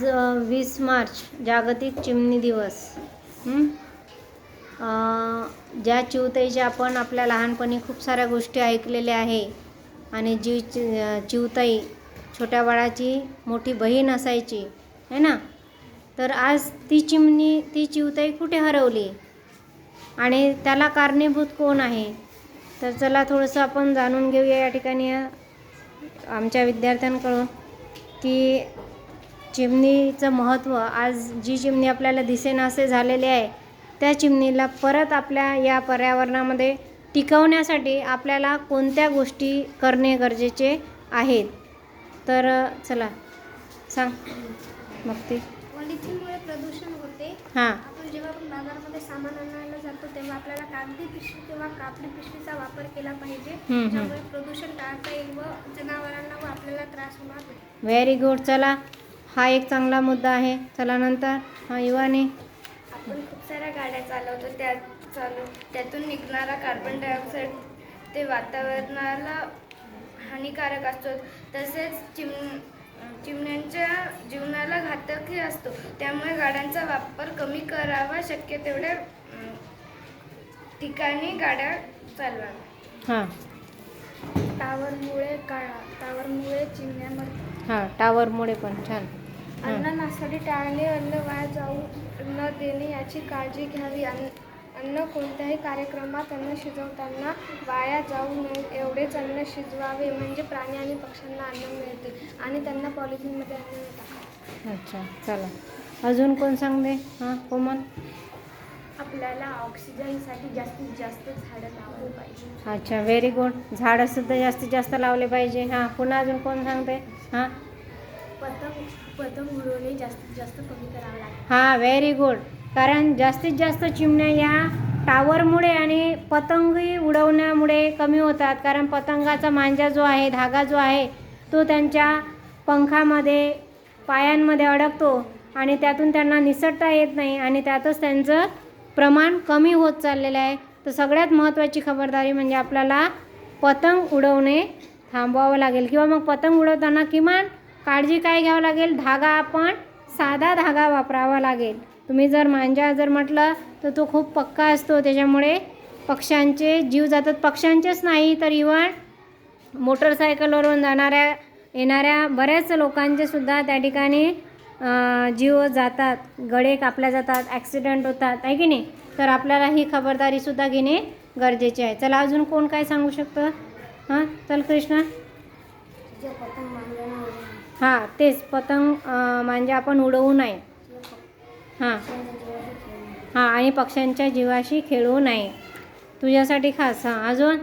आज वीस मार्च जागतिक चिमणी दिवस. ज्या चिवताईच्या आपण आपल्या लहानपणी खूप साऱ्या गोष्टी ऐकलेल्या आहे आणि जी चि- चिवताई छोट्या बाळाची मोठी बहीण असायची है ना? तर आज ती चिमणी ती चिवताई कुठे हरवली? आणि त्याला कारणीभूत कोण आहे? तर चला थोडंसं आपण जाणून घेऊया या ठिकाणी आमच्या विद्यार्थ्यांकडून की चिमणीचं महत्त्व आज जी चिमणी आपल्याला दिसेनासे झालेली आहे त्या चिमणीला परत आपल्या या पर्यावरणामध्ये टिकवण्यासाठी आपल्याला कोणत्या गोष्टी करणे गरजेचे आहेत? तर चला सांग. मग ते पॉलिथिनमुळे प्रदूषण होते. हां. आपण जेव्हा आपण बाजारामध्ये सामान आणायला जातो तेव्हा आपल्याला कागदी पिशवी किंवा कापडी पिशवीचा वापर केला पाहिजे. ज्यामुळे प्रदूषण टाळता येईल व जनावरांना व आपल्याला त्रास होणार व्हेरी गुड चला हा एक चांगला मुद्दा आहे. चला नंतर. हा युवाने. आपण खूप साऱ्या गाड्या चालवतो त्या चालू त्यातून निघणारा कार्बन डायऑक्साईड ते वातावरणाला हानिकारक असतो. तसेच चिम चिमण्यांच्या जीवनाला घातकही असतो. त्यामुळे गाड्यांचा वापर कमी करावा शक्य तेवढ्या ठिकाणी गाड्या चालवाव्या. हां. टावरमुळे काळा टावरमुळे चिमण्या मरतात. हां टावरमुळे पण. छान. अन्न नासाडी टाळणे अन्न वाया जाऊ न देणे याची काळजी घ्यावी. अन्न अन्न कोणत्याही कार्यक्रमात अन्न शिजवताना वाया जाऊ नये एवढेच अन्न शिजवावे. म्हणजे प्राणी आणि पक्ष्यांना अन्न मिळते आणि त्यांना पॉलिथिनमध्ये अन्न टाकावे अच्छा चला. अजून कोण सांगते? हां कोमल? आपल्याला ऑक्सिजनसाठी जास्तीत जास्त झाडं लावली पाहिजे. अच्छा व्हेरी गुड झाडं सुद्धा जास्तीत जास्त लावले पाहिजे. हां पुन्हा अजून कोण सांगते? हां? पतंग पतंग उडवणे जास्तीत जास्त कमी करावं हां व्हेरी गुड कारण जास्तीत जास्त चिमण्या या टावरमुळे आणि पतंगही उडवण्यामुळे कमी होतात. कारण पतंगाचा मांजा जो आहे धागा जो आहे तो त्यांच्या पंखामध्ये पायांमध्ये अडकतो आणि त्यातून त्यांना निसटता येत नाही आणि त्यातच त्यांचं प्रमाण कमी होत चाललेलं आहे. तर सगळ्यात महत्त्वाची खबरदारी म्हणजे आपल्याला पतंग उडवणे थांबवावं लागेल. किंवा मग पतंग उडवताना किमान काळजी काय घ्यावं लागेल? धागा आपण साधा धागा वापरावा लागेल. तुम्ही जर मांजा जर म्हटलं तर तो खूप पक्का असतो. त्याच्यामुळे पक्ष्यांचे जीव जातात. पक्ष्यांचेच नाही तर इवन मोटरसायकलवरून जाणाऱ्या येणाऱ्या बऱ्याच लोकांचे सुद्धा त्या ठिकाणी जीव जातात. गळे कापल्या जातात ॲक्सिडेंट होतात. आहे की नाही? तर आपल्याला ही खबरदारीसुद्धा घेणे गरजेचे आहे. चला अजून कोण काय सांगू शकतं? हां? चल कृष्णा. हां तेच. पतंग म्हणजे आपण उडवू नये हां. हां आणि पक्ष्यांच्या जीवाशी खेळू नये तुझ्यासाठी खास हां. अजून?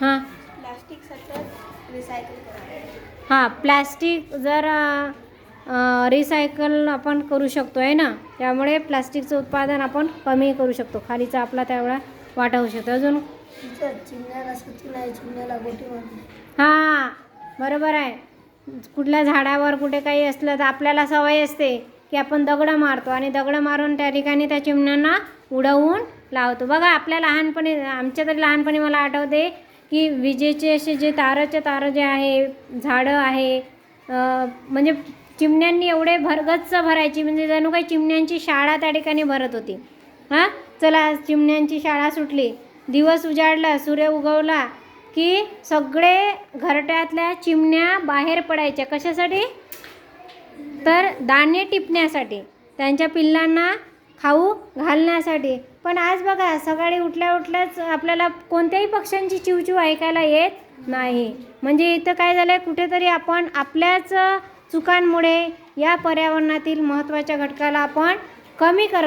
हां. प्लास्टिक सतत रिसायकल हां प्लॅस्टिक जर रिसायकल आपण करू शकतो आहे ना? त्यामुळे प्लॅस्टिकचं उत्पादन आपण कमी करू शकतो. खालीचा आपला त्यावेळा वाटा होऊ शकतो. अजून? हां बरोबर आहे. कुठल्या झाडावर कुठे काही असलं तर आपल्याला सवय असते की आपण दगडं मारतो आणि दगडं मारून त्या ठिकाणी त्या चिमण्यांना उडवून लावतो. बघा आपल्या लहानपणी आमच्या तरी लहानपणी मला आठवते की विजेचे असे जे ताराचे तारं जे आहे झाडं आहे म्हणजे चिमण्यांनी एवढे भरगच्च भरायची म्हणजे जणू काही चिमण्यांची शाळा त्या ठिकाणी भरत होती. हां? चला चिमण्यांची शाळा सुटली. दिवस उजाडला सूर्य उगवला की सगळे घरट्यातल्या चिमण्या बाहेर पडायच्या. कशासाठी? तर दाणे टिपण्यासाठी त्यांच्या पिल्लांना खाऊ घालण्यासाठी. पण आज बघा सकाळी उठल्या उठल्याच आपल्याला कोणत्याही पक्ष्यांची चिवचिव ऐकायला येत नाही. म्हणजे इथं काय झालं आहे कुठेतरी आपण आपल्याच चुकांमुळे या पर्यावरणातील महत्त्वाच्या घटकाला आपण कमी करत